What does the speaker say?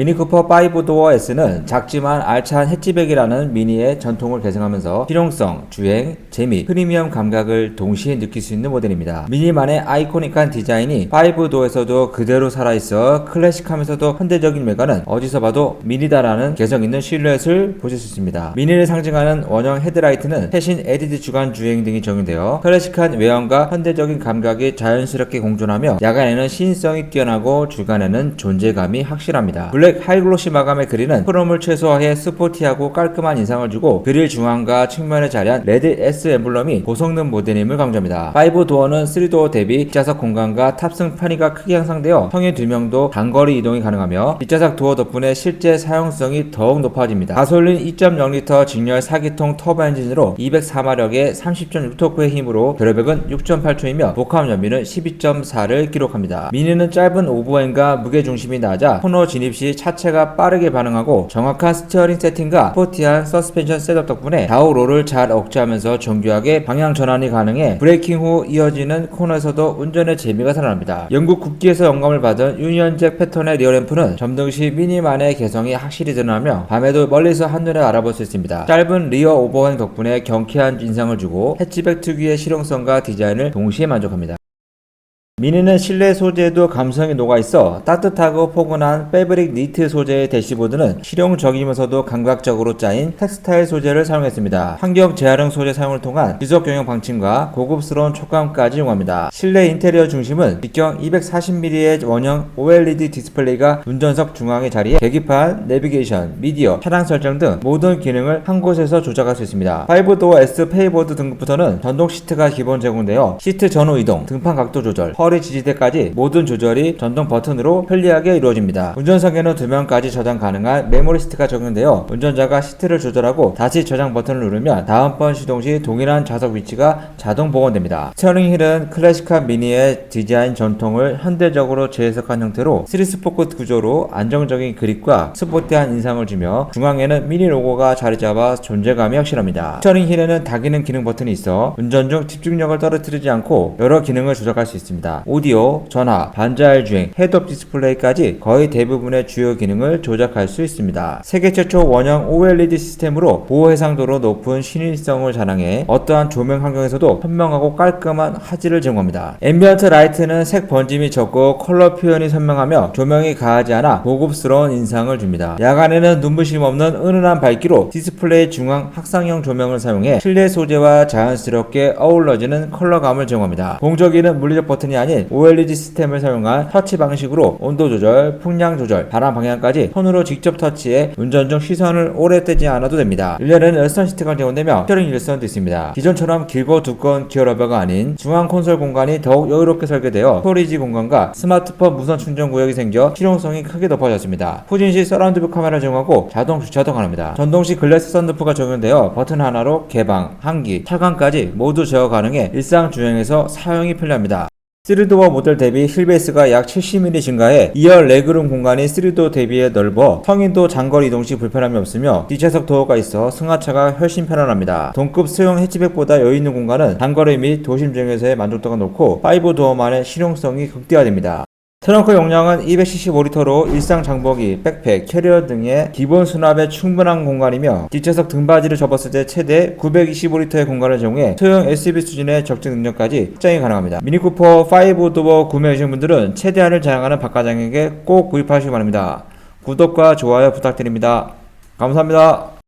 미니쿠퍼 5 도어 S는 작지만 알찬 해치백이라는 미니의 전통을 계승하면서 실용성, 주행, 재미, 프리미엄 감각을 동시에 느낄 수 있는 모델입니다. 미니만의 아이코닉한 디자인이 5 도어에서도 그대로 살아있어 클래식하면서도 현대적인 외관은 어디서 봐도 미니다라는 개성 있는 실루엣을 보실 수 있습니다. 미니를 상징하는 원형 헤드라이트는 최신 LED 주간 주행 등이 적용되어 클래식한 외형과 현대적인 감각이 자연스럽게 공존하며 야간에는 시인성이 뛰어나고 주간에는 존재감이 확실합니다. 블랙 하이글로시 마감의 그릴은 크롬을 최소화해 스포티하고 깔끔한 인상을 주고 그릴 중앙과 측면에 자리한 레드 S 엠블럼이 고성능 모델임을 강조합니다. 5도어는 3도어 대비 뒷좌석 공간과 탑승 편의가 크게 향상되어 성인 2명도 단거리 이동이 가능하며 뒷좌석 도어 덕분에 실제 사용성이 더욱 높아집니다. 가솔린 2.0L 직렬 4기통 터보 엔진으로 204마력의 30.6토크의 힘으로 결여백은 6.8초이며 복합 연비는 12.4를 기록합니다. 미니는 짧은 오버행과 무게 중심이 낮아 코너 진입 시 차체가 빠르게 반응하고 정확한 스티어링 세팅과 스포티한 서스펜션 셋업 덕분에 좌우로를 잘 억제하면서 정교하게 방향 전환이 가능해 브레이킹 후 이어지는 코너에서도 운전의 재미가 살아납니다. 영국 국기에서 영감을 받은 유니언잭 패턴의 리어램프는 점등 시 미니만의 개성이 확실히 드러나며 밤에도 멀리서 한눈에 알아볼 수 있습니다. 짧은 리어 오버행 덕분에 경쾌한 인상을 주고 해치백 특유의 실용성과 디자인을 동시에 만족합니다. 미니는 실내 소재에도 감성이 녹아있어 따뜻하고 포근한 패브릭 니트 소재의 대시보드는 실용적이면서도 감각적으로 짜인 텍스타일 소재를 사용했습니다. 환경 재활용 소재 사용을 통한 지속 경영 방침과 고급스러운 촉감까지 용합니다. 실내 인테리어 중심은 직경 240mm의 원형 OLED 디스플레이가 운전석 중앙에 자리해 계기판, 내비게이션, 미디어, 차량 설정 등 모든 기능을 한 곳에서 조작할 수 있습니다. 5도어 S 페이보드 등급부터는 전동 시트가 기본 제공되어 시트 전후 이동, 등판 각도 조절, 지지대까지 모든 조절이 전동 버튼으로 편리하게 이루어집니다. 운전석에는 두 명까지 저장 가능한 메모리 시트가 적용되어 운전자가 시트를 조절하고 다시 저장 버튼을 누르면 다음번 시동 시 동일한 좌석 위치가 자동 복원됩니다. 스티어링 휠은 클래식한 미니의 디자인 전통을 현대적으로 재해석한 형태로 3스포크 구조로 안정적인 그립과 스포티한 인상을 주며 중앙에는 미니 로고가 자리 잡아 존재감이 확실합니다. 스티어링 휠에는 다기능 기능 버튼이 있어 운전 중 집중력을 떨어뜨리지 않고 여러 기능을 조작할 수 있습니다. 오디오, 전화, 반자율 주행, 헤드업 디스플레이까지 거의 대부분의 주요 기능을 조작할 수 있습니다. 세계 최초 원형 OLED 시스템으로 보호 해상도로 높은 신일성을 자랑해 어떠한 조명 환경에서도 선명하고 깔끔한 화질을 제공합니다. 앰비언트 라이트는 색 번짐이 적고 컬러 표현이 선명하며 조명이 가하지 않아 고급스러운 인상을 줍니다. 야간에는 눈부심 없는 은은한 밝기로 디스플레이 중앙 확상형 조명을 사용해 실내 소재와 자연스럽게 어우러지는 컬러감을 제공합니다. 공조기는 물리적 버튼이 아닌 OLED 시스템을 사용한 터치 방식으로 온도 조절, 풍량 조절, 바람 방향까지 손으로 직접 터치해 운전 중 시선을 오래 떼지 않아도 됩니다. 1년에는 열선 시트가 제공되며 스티어링 일선도 있습니다. 기존처럼 길고 두꺼운 기어 러버가 아닌 중앙 콘솔 공간이 더욱 여유롭게 설계되어 스토리지 공간과 스마트폰 무선 충전 구역이 생겨 실용성이 크게 높아졌습니다. 후진 시 서라운드뷰 카메라를 제공하고 자동 주차도 가능합니다. 전동식 글래스 썬루프가 적용되어 버튼 하나로 개방, 한기, 차광까지 모두 제어 가능해 일상 주행에서 사용이 편리합니다. 3도어 모델 대비 휠베이스가 약 70mm 증가해 2열 레그룸 공간이 3도어 대비해 넓어 성인도 장거리 이동 시 불편함이 없으며 뒷좌석 도어가 있어 승하차가 훨씬 편안합니다. 동급 소형 해치백보다 여유 있는 공간은 단거리 및 도심 주행에서의 만족도가 높고 5도어만의 실용성이 극대화됩니다. 트렁크 용량은 275리터로 일상 장보기, 백팩, 캐리어 등의 기본 수납에 충분한 공간이며 뒷좌석 등받이를 접었을 때 최대 925리터의 공간을 제공해 소형 SUV 수준의 적재 능력까지 확장이 가능합니다. 미니쿠퍼 5 도어 구매하신 분들은 최대한을 자랑하는 박과장에게 꼭 구입하시기 바랍니다. 구독과 좋아요 부탁드립니다. 감사합니다.